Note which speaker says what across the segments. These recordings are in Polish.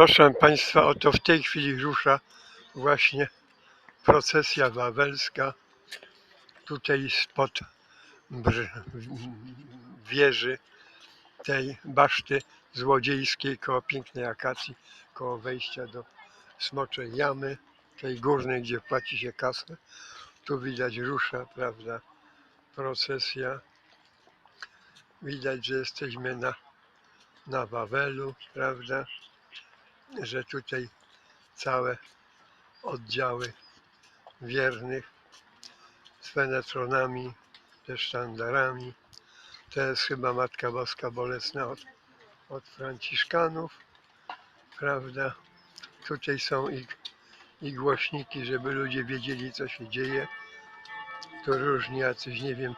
Speaker 1: Proszę Państwa, oto w tej chwili rusza właśnie procesja wawelska. Tutaj spod wieży tej baszty złodziejskiej koło pięknej akacji, koło wejścia do Smoczej Jamy, tej górnej, gdzie płaci się kasę. Tu widać rusza, prawda, procesja. Widać, że jesteśmy na, na Wawelu, prawda, że tutaj całe oddziały wiernych z fenetronami, ze sztandarami. To jest chyba Matka Boska Bolesna od, od Franciszkanów, prawda. Tutaj są i, i głośniki, żeby ludzie wiedzieli, co się dzieje. Tu różni jacyś, nie wiem,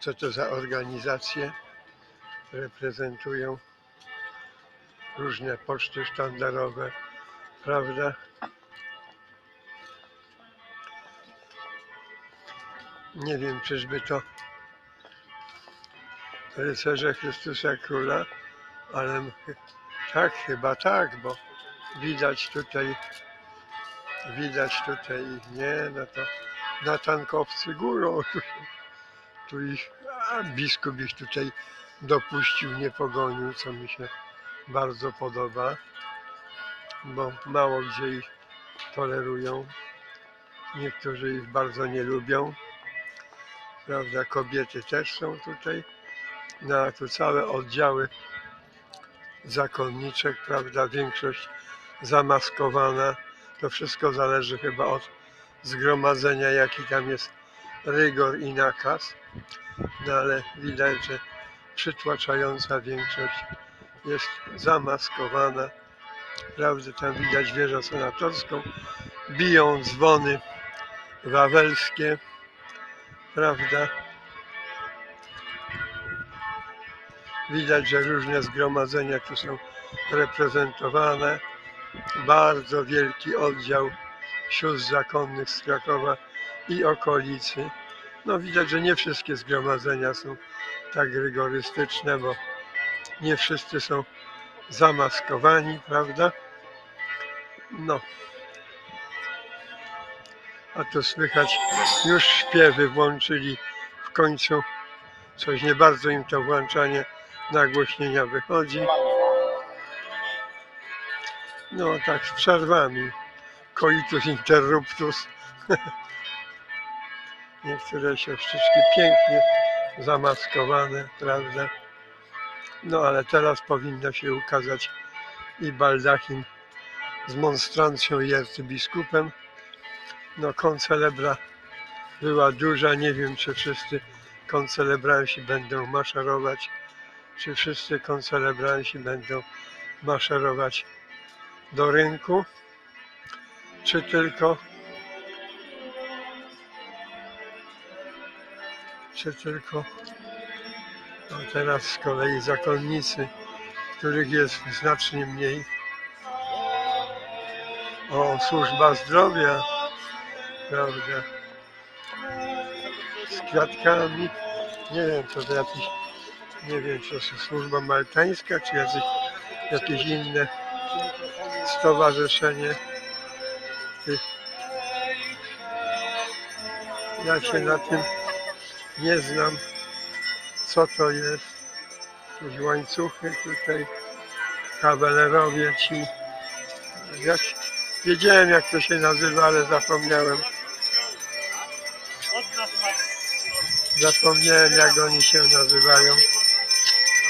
Speaker 1: co to za organizacje reprezentują różne poczty sztandarowe, prawda? Nie wiem, czyżby to rycerze Chrystusa Króla, ale tak, chyba tak, bo widać tutaj, widać tutaj, nie, no to na tankowcy górą, tu, tu ich, a biskup ich tutaj dopuścił, nie pogonił, co mi się bardzo podoba, bo mało gdzie ich tolerują. Niektórzy ich bardzo nie lubią. Prawda, kobiety też są tutaj. No tu całe oddziały zakonniczek, prawda, większość zamaskowana. To wszystko zależy chyba od zgromadzenia, jaki tam jest rygor i nakaz. No ale widać, że przytłaczająca większość jest zamaskowana. Prawda, tam widać wieżę senatorską. Biją dzwony wawelskie. Prawda. Widać, że różne zgromadzenia tu są reprezentowane. Bardzo wielki oddział sióstr zakonnych z Krakowa i okolicy. No widać, że nie wszystkie zgromadzenia są tak rygorystyczne, bo nie wszyscy są zamaskowani, prawda? No. A tu słychać, już śpiewy włączyli w końcu. Coś nie bardzo im to włączanie nagłośnienia wychodzi. No tak z przerwami. Coitus interruptus. Niektóre siostrzyczki pięknie zamaskowane, prawda? No ale teraz powinno się ukazać i baldachim z monstrancją i arcybiskupem. No koncelebra była duża, nie wiem czy wszyscy koncelebransi będą maszerować, czy wszyscy koncelebransi będą maszerować do rynku, czy tylko czy tylko no teraz z kolei zakonnicy, których jest znacznie mniej. O, służba zdrowia, prawda? Z kwiatkami. Nie wiem, co to jakiś, nie wiem, czy to służba maltańska, czy jacyś, jakieś inne stowarzyszenie. Ja się na tym nie znam co to jest. Jakieś łańcuchy tutaj, kawalerowie ci. Jak, wiedziałem jak to się nazywa, ale zapomniałem. Zapomniałem jak oni się nazywają.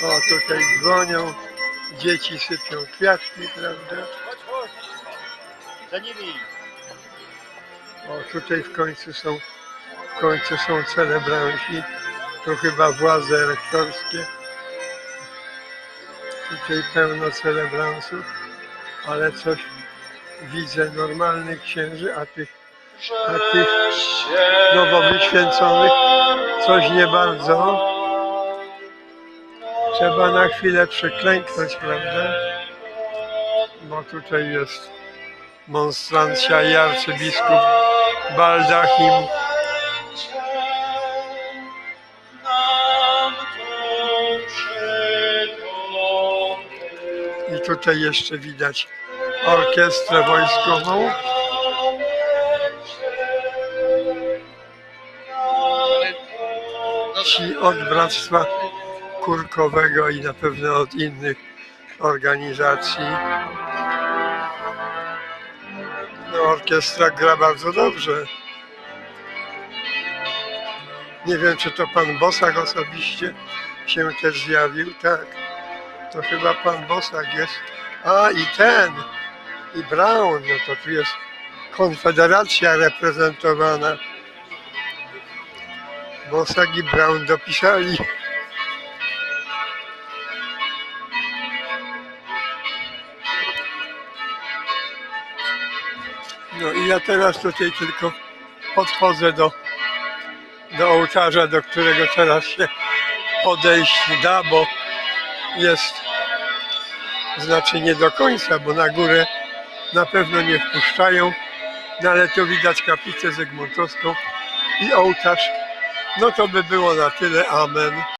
Speaker 1: O, tutaj dzwonią, dzieci sypią kwiatki, prawda?
Speaker 2: Za nimi.
Speaker 1: O, tutaj w końcu są, w końcu są celebranci. To chyba władze rektorskie. Tutaj pełno celebransów, ale coś widzę normalnych księży, a tych
Speaker 2: A
Speaker 1: tych nowo wyświęconych coś nie bardzo. Trzeba na chwilę przyklęknąć, prawda? Bo tutaj jest monstrancja i arcybiskup Baldachim. I tutaj jeszcze widać orkiestrę wojskową. Ci od Bractwa Kurkowego i na pewno od innych organizacji. No, orkiestra gra bardzo dobrze. Nie wiem, czy to pan Bosak osobiście się też zjawił. Tak, to chyba pan Bosak jest. A i ten, i Brown, no to tu jest Konfederacja reprezentowana. Bosak i Brown dopisali. No i ja teraz tutaj tylko podchodzę do, do ołtarza, do którego teraz się podejść da, bo jest, znaczy nie do końca, bo na górę na pewno nie wpuszczają, no ale tu widać kaplicę zygmuntowską i ołtarz. No to by było na tyle. Amen.